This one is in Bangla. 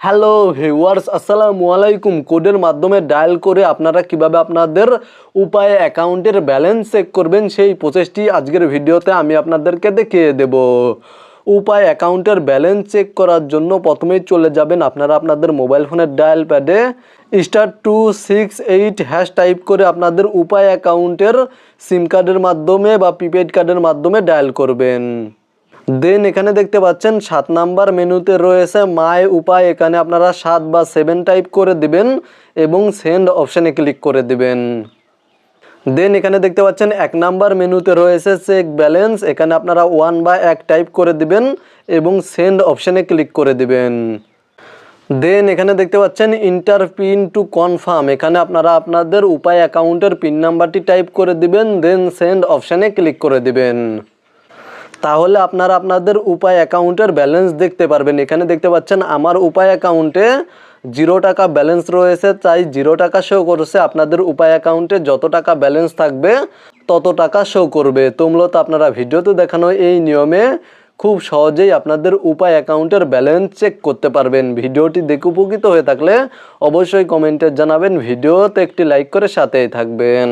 হ্যালো ভিউয়ার্স আসসালামু আলাইকুম। কোডের মাধ্যমে ডায়াল করে আপনারা কীভাবে আপনাদের উপায়ে অ্যাকাউন্টের ব্যালেন্স চেক করবেন, সেই প্রসেসটি আজকের ভিডিওতে আমি আপনাদেরকে দেখিয়ে দেব। উপায় অ্যাকাউন্টের ব্যালেন্স চেক করার জন্য প্রথমেই চলে যাবেন আপনারা আপনাদের মোবাইল ফোনের ডায়াল প্যাডে। Star two six eight hash type করে আপনাদের উপায় অ্যাকাউন্টের সিম কার্ডের মাধ্যমে বা প্রিপেড কার্ডের মাধ্যমে ডায়াল করবেন। দেন এখানে দেখতে পাচ্ছেন সাত নাম্বার মেনুতে রয়েছে মাই উপায়। এখানে আপনারা সাত বা সেভেন টাইপ করে দিবেন এবং সেন্ড অপশানে ক্লিক করে দিবেন। দেন এখানে দেখতে পাচ্ছেন এক নাম্বার মেনুতে রয়েছে চেক ব্যালেন্স এখানে আপনারা ওয়ান বা এক টাইপ করে দিবেন এবং সেন্ড অপশানে ক্লিক করে দিবেন। দেন এখানে দেখতে পাচ্ছেন ইন্টার পিন টু কনফার্ম এখানে আপনারা আপনাদের উপায় অ্যাকাউন্টের পিন নাম্বারটি টাইপ করে দিবেন দেন সেন্ড অপশানে ক্লিক করে দিবেন। তাহলে আপনারা আপনাদের উপায় অ্যাকাউন্টের ব্যালেন্স দেখতে পারবেন। এখানে দেখতে পাচ্ছেন, আমার উপায় অ্যাকাউন্টে জিরো টাকা ব্যালেন্স রয়েছে, তাই জিরো টাকা শো করছে। আপনাদের উপায় অ্যাকাউন্টে যত টাকা ব্যালেন্স থাকবে, তত টাকা শো করবে। তো আপনারা ভিডিওতে দেখানো এই নিয়মে খুব সহজেই আপনাদের উপায় অ্যাকাউন্টের ব্যালেন্স চেক করতে পারবেন। ভিডিওটি দেখে উপকৃত হয়ে থাকলে অবশ্যই কমেন্টে জানাবেন। ভিডিওতে একটি লাইক করে সাথেই থাকবেন।